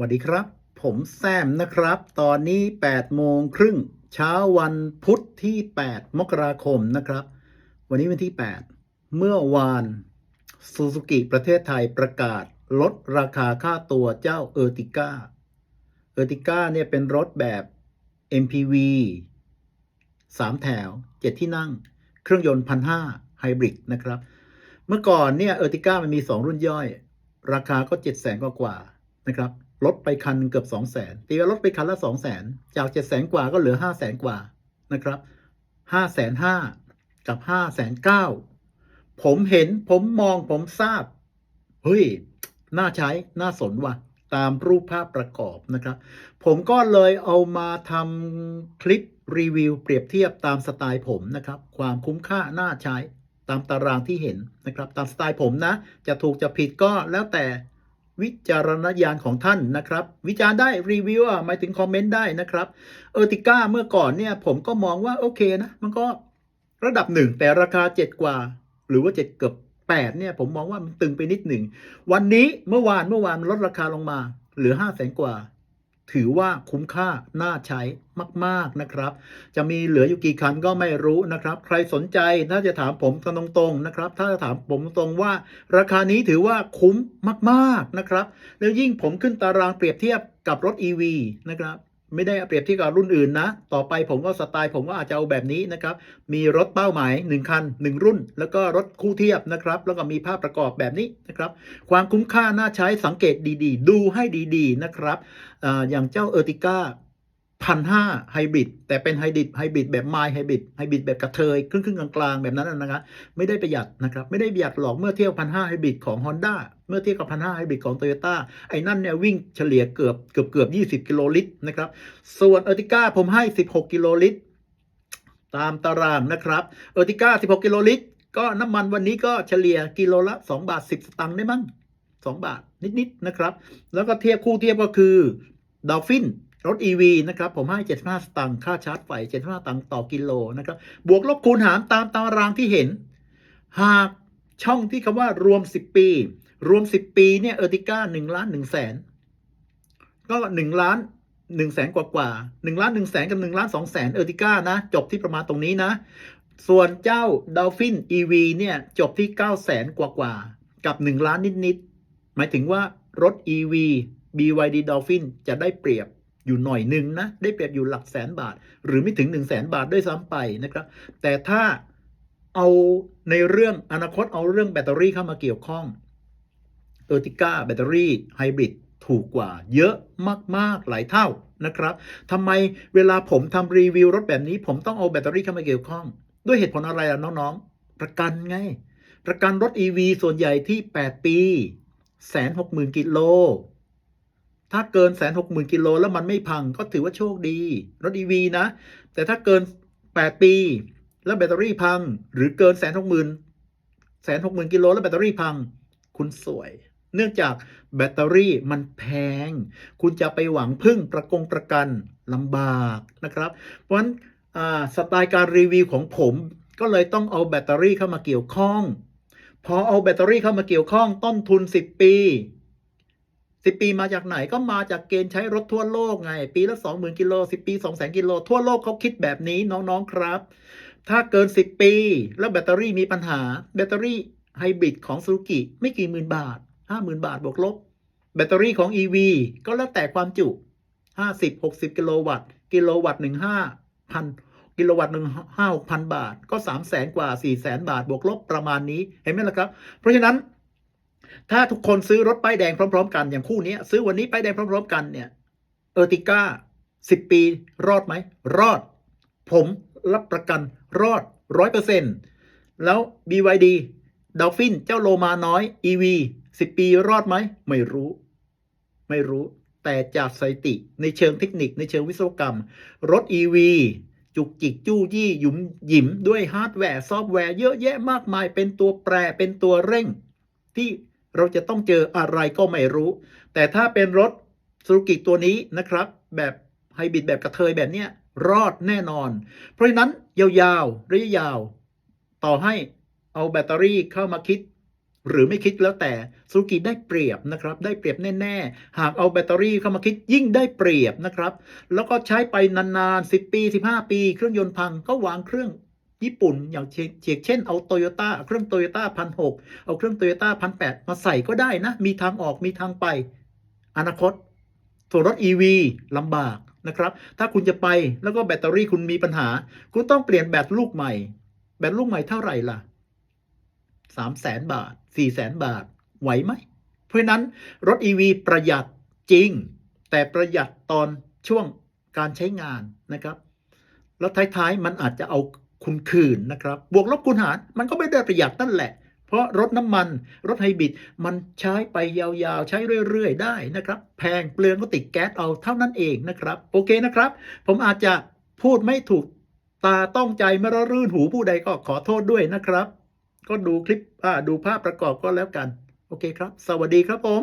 วัสดีครับ ผมแซมนะครับ ตอนนี้8โมงครึ่งเช้าวันพุธที่ 8 มกราคมนะครับ วันนี้วันที่ 8 เมื่อวานซูซูกิประเทศไทยประกาศลดราคาค่าตัวเจ้าเออร์ติก้าเออร์ติก้าเนี่ยเป็นรถแบบ MPV 3 แถว 7 ที่นั่ง เครื่องยนต์พันห้าไฮบริดนะครับ เมื่อก่อนเนี่ยเออร์ติก้ามันมี 2 รุ่นย่อย ราคาก็ 7 0 0 0 0 0กว่านะครับ ลดไปคันเกือบ2 0 0 0 0 0ตีว่าลดไปคันละ2 0 0 0 0 0จาก7 0 0 0 0กว่าก็เหลือ 5 0 0 0 0 0กว่านะครับ5 5 0 0 0กับ5 9 0 0 0ผมเห็นผมมองผมทราบ เฮ้ย น่าใช้ น่าสนว่ะ ตามรูปภาพประกอบนะครับ ผมก็เลยเอามาทำคลิปรีวิวเปรียบเทียบตามสไตล์ผมนะครับ ความคุ้มค่าน่าใช้ตามตารางที่เห็นนะครับ ตามสไตล์ผมนะ จะถูกจะผิดก็แล้วแต่ วิจารณญาณของท่านนะครับ วิจารณ์ได้รีวิวอะหมายถึงคอมเมนต์ได้นะครับเออร์ติก้าเมื่อก่อนเนี่ยผมก็มองว่าโอเคนะมันก็ระดับหนึ่งแต่ราคาเจ็ดกว่า หรือว่าเจ็ดเกือบแปดเนี่ยผมมองว่ามันตึงไปนิดหนึ่ง วันนี้เมื่อวานเมื่อวานมันลดราคาลงมา เหลือห้าแสนกว่า ถือว่าคุ้มค่าน่าใช้มาก ๆ นะครับ จะมีเหลืออยู่กี่คันก็ไม่รู้นะครับ ใครสนใจถ้าจะถามผมกันตรงๆนะครับ ถ้าจะถามผมตรงว่า ราคานี้ถือว่าคุ้มมาก ๆ นะครับ แล้วยิ่งผมขึ้นตารางเปรียบเทียบกับรถ EV นะครับ ไม่ได้เปรียบเทียบกับรุ่นอื่นนะ ต่อไปผมก็สไตล์ผมก็อาจจะเอาแบบนี้นะครับ มีรถเป้าหมาย 1 คัน 1 รุ่น แล้วก็รถคู่เทียบนะครับ แล้วก็มีภาพประกอบแบบนี้นะครับ ความคุ้มค่าน่าใช้สังเกตดีๆ ดูให้ดี ๆ นะครับออย่างเจ้าเออร์ติก้าพันห้าไฮบริดแต่เป็นไฮบริดไฮบริดแบบไมล์ไฮบริดไฮบริดแบบกระเทยครึ่งครึ่งๆกลางๆแบบนั้นนะนะครับไม่ได้ประหยัดนะครับ ไม่ได้ประหยัดหรอกเมื่อเทียบพันห้าไฮบริดของ Honda เมื่อเทียบกับพันห้าไฮบริดของ Toyota ไอ้นั่นเนี่ยวิ่งเฉลี่ยเกือบเกือบเกือบยี่สิบกิโลลิตรนะครับ ส่วนเออร์ติก้าผมให้16กิโลลิตร ตามตารางนะครับเออร์ติก้า16กิโลลิตร ก็น้ำมันวันนี้ก็เฉลี่ยกิโลละ2บาท10สตังค์ได้มั้ง2บาทนิดๆนะครับ แล้วก็เทียบคู่เทียบก็คือดอลฟินรถ EV นะครับ ผมให้ 75 สตังค์ค่าชาร์จไฟ 75สตังค์ต่อกิโลนะครับ บวกลบคูณหารตามตารางที่เห็น หากช่องที่คำว่ารวม 10 ปี รวม10ปีเนี่ยเออร์ติก้า1ล้าน1แสนก็หนึ่งล้านหนึ่งแสนกว่ากว่าหนึ่งล้านหนึ่งแสนกับหนึ่งล้านสองแสนเออร์ติก้านะ จบที่ประมาณตรงนี้นะ ส่วนเจ้าด o ลฟิน EV เนี่ย จบที่เก้าแสนกว่ากว่ากับหนึ่งล้านนิดๆ หมายถึงว่ารถ EV BYD Dolphin จะได้เปรียบอยู่หน่อยหนึ่งนะ ได้เปรียบอยู่หลักแสนบาท หรือไม่ถึง 1 0 0 0 0แสนบาทด้วยซ้ำไปนะครับ แต่ถ้าเอาในเรื่องอนาคตเอาเรื่องแบตเตอรี่เข้ามาเกี่ยวข้อง เออร์ติก้าแบตเตอรี่ไฮบริดถูกกว่าเยอะมาก ๆ หลายเท่านะครับทำไมเวลาผมทำรีวิวรถแบบนี้ ผมต้องเอาแบตเตอรี่เข้ามาเกี่ยวข้อง ด้วยเหตุผลอะไรล่ะน้องๆ ประกันไง ประกันรถ EV ส่วนใหญ่ที่ 8 ปีแสนหกหมื่นกิโล ถ้าเกินแสนหกหมื่นกิโลแล้วมันไม่พังก็ถือว่าโชคดี รถ EV นะ แต่ถ้าเกิน 8 ปี แล้วแบตเตอรี่พัง หรือเกินแสนหกหมื่นแสนหกหมื่นกิโลแล้วแบตเตอรี่พัง คุณสวย เนื่องจากแบตเตอรี่มันแพง คุณจะไปหวังพึ่งประกงประกันลำบากนะครับ เพราะฉะนั้นสไตล์การรีวิวของผมก็เลยต้องเอาแบตเตอรี่เข้ามาเกี่ยวข้อง พอเอาแบตเตอรี่เข้ามาเกี่ยวข้องต้นทุน 10 ปี 10 ปีมาจากไหนก็มาจากเกณฑ์ใช้รถทั่วโลกไง ปีละ 20,000กิโล10 ปี 200,000กิโลทั่วโลกเขาคิดแบบนี้น้องๆครับ ถ้าเกิน 10 ปี แล้วแบตเตอรี่มีปัญหาแบตเตอรี่ไฮบริดของซูกิไม่กี่หมื่นบาท 50,000 บาทบวกลบ แบตเตอรี่ของ EV ก็แล้วแต่ความจุ 50 60 กิโลวัตต์ กิโลวัตต์หนึ่งห้าพันกิโลวัตต์หนึ่งห้าหกพันบาท ก็3 0 0แสนกว่า4 0 0แสนบาทบวกลบประมาณนี้เห็นไหมล่ะครับ เพราะฉะนั้น ถ้าทุกคนซื้อรถป้ายแดงพร้อม ๆ กันอย่างคู่นี้ซื้อวันนี้ป้ายแดงพร้อม ๆ กันเนี่ยเออร์ติก้าสิบปีรอดไหม รอด ผมรับประกันรอดร้อยเปอร์เซ็นต์แล้ว BYD ด o ลฟินเจ้าโลมาน้อย EV สิบปีรอดไหม ไม่รู้ ไม่รู้ แต่จากสถิติในเชิงเทคนิคในเชิงวิศวกรรม รถ EV จุกจิกจู้ยี่หยุมหยิมด้วยฮาร์ดแวร์ ซอฟต์แวร์เยอะแยะมากมาย เป็นตัวแปรเป็นตัวเร่ง ที่เราจะต้องเจออะไรก็ไม่รู้ แต่ถ้าเป็นรถซูซูกิตัวนี้นะครับ แบบไฮบริดแบบกระเทยแบบเนี้ยรอดแน่นอน เพราะฉะนั้นยาวๆระยะยาว ต่อให้ เอาแบตเตอรี่เข้ามาคิด หรือไม่คิดแล้วแต่ซูกิได้เปรียบนะครับ ได้เปรียบแน่ ๆ หากเอาแบตเตอรี่เข้ามาคิดยิ่งได้เปรียบนะครับ แล้วก็ใช้ไปนานๆ 10 ปี 15 ปี เครื่องยนต์พังก็วางเครื่องญี่ปุ่นอย่างเช่นเช่นเอาโตโยต้าเครื่องโตโยต้าพันหกเอาเครื่องโตโยต้าพันแปดมาใส่ก็ได้นะ มีทางออกมีทางไป อนาคตส่วนรถ EV ลำบากนะครับ ถ้าคุณจะไปแล้วก็แบตเตอรี่คุณมีปัญหา คุณต้องเปลี่ยนแบตลูกใหม่ แบตลูกใหม่เท่าไหร่ล่ะ สามแสนบาทสี่แสนบาท ไหวไหม เพราะนั้นรถ EV ประหยัดจริง แต่ประหยัดตอนช่วงการใช้งานนะครับ แล้วท้ายๆ มันอาจจะเอาคุณคืนนะครับ บวกลบคูณหารมันก็ไม่ได้ประหยัดนั่นแหละ เพราะรถน้ำมัน รถไฮบริดมันใช้ไปยาวๆ ใช้เรื่อยๆ ได้นะครับ แพงเปลืองก็ติดแก๊สเอาเท่านั้นเองนะครับ โอเคนะครับ ผมอาจจะพูดไม่ถูกตาต้องใจไม่ระรื่นหูผู้ใดก็ขอโทษด้วยนะครับ ก็ดูคลิปอ่าดูภาพประกอบก็แล้วกัน โอเคครับ สวัสดีครับผม